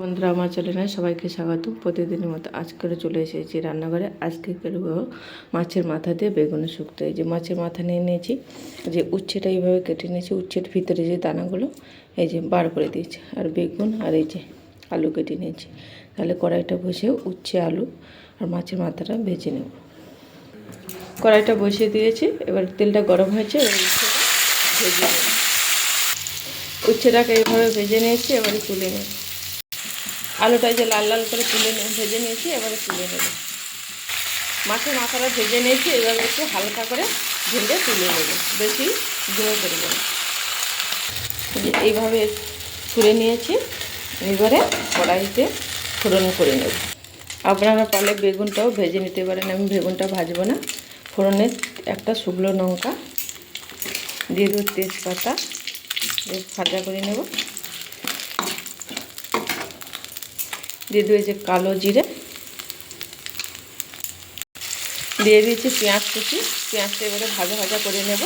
বন্ধুরা, আমার চ্যানেলে সবাইকে স্বাগত প্রতিদিনের মতো আজকেও চলে এসেছি রান্নাঘরে। আজকে করব মাছের মাথা দিয়ে বেগুনের শুক্তো। এই যে মাছের মাথা নিয়ে নিয়েছি, যে উচ্ছেটা এইভাবে কেটে নিয়েছি, উচ্ছের ভিতরে যে দানাগুলো, এই যে বার করে দিয়েছি, আর বেগুন আর এই যে আলু কেটে নিয়েছি। তাহলে কড়াইটা বসে উচ্ছে আলু আর মাছের মাথাটা ভেজে নেব। কড়াইটা বসিয়ে দিয়েছি, এবার তেলটা গরম হয়েছে উচ্ছেটাকে এইভাবে ভেজে নিয়েছি, এবারে তুলে নেব। আলুটা যে লাল লাল করে তুলে ভেজে নিয়েছি, এবারে তুলে নেব। মাছের মাথাটা ভেজে নিয়েছি, এবার একটু হালকা করে ভেজে তুলে নেব। বেশি গুঁড়ো করব এইভাবে তুলে নিয়েছি, এবারে কড়াইতে ফোড়ন করে নেব। আপনারা পারলে বেগুনটাও ভেজে নিতে পারেন, আমি বেগুনটা ভাজবো না। ফোড়নে একটা শুকনো লঙ্কা, দিয়ে দেবো তেজপাতা ভাজা করে নেব। দিয়ে দিয়েছি কালো জিরে। দিয়ে দিয়েছি পেঁয়াজ কুচি। পেঁয়াজটা এবারে ভাজা ভাজা করে নেব।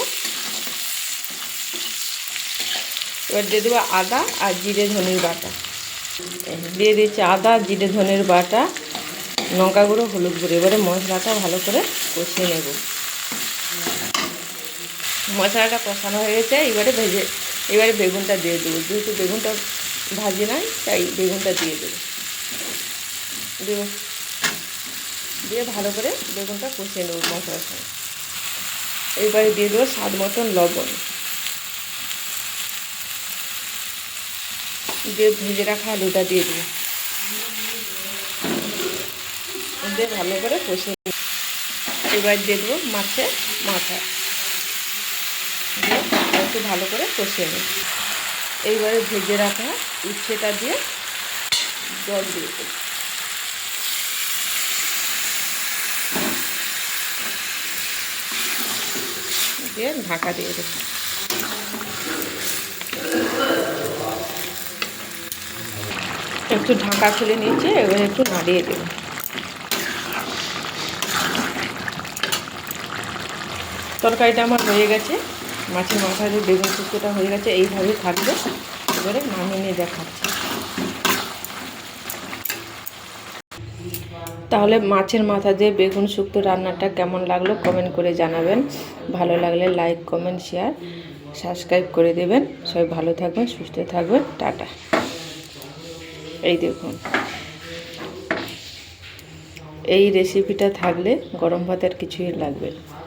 এবার দিয়ে দেবো আদা আর জিরে ধনের বাটা। দিয়ে দিয়েছি আদা, জিরে ধনের বাটা, লঙ্কা গুঁড়ো, হলুদ গুঁড়ো। এবারে মশলাটা ভালো করে কষিয়ে নেব। মশলাটা কষানো হয়ে গেছে, এবারে ভেজে এবারে বেগুনটা দিয়ে দেবো। যেহেতু বেগুনটা ভাজি নাই, তাই বেগুনটা দিয়ে দেবো। দিয়ে ভালো করে বেগুনটা কষিয়ে নেব মশলার সঙ্গে। এইবারে দিয়ে দেবো স্বাদ মতন লবণ। দিয়ে ভেজে রাখা আলুটা দিয়ে দেবো। দিয়ে ভালো করে কষিয়ে এবার দিয়ে দেবো মাছের মাথা। দিয়ে একটু ভালো করে কষিয়ে নেব। এইবারে ভেজে রাখা উচ্ছেটা দিয়ে জল দিয়ে দেবো। দিয়ে ঢাকা দিয়ে দেবো একটু ঢাকা খুলে নিয়েছে, এবার একটু নাড়িয়ে দেবো। তরকারিটা আমার হয়ে গেছে, মাছের মাথা দিয়ে বেগুন শুক্তোটা হয়ে গেছে, এইভাবেই থাকবে। এবারে নামিয়ে নিয়ে দেখাচ্ছি। তাহলে মাছের মাথা দিয়ে বেগুন শুক্ত রান্নাটা কেমন লাগল কমেন্ট করে জানাবেন। ভালো লাগলে লাইক কমেন্ট শেয়ার সাবস্ক্রাইব করে দেবেন। সবাই ভালো থাকবেন, সুস্থ থাকবেন। টাটা। এই দেখুন। এই রেসিপিটা থাকলে গরম ভাতের কিছুই লাগবে না।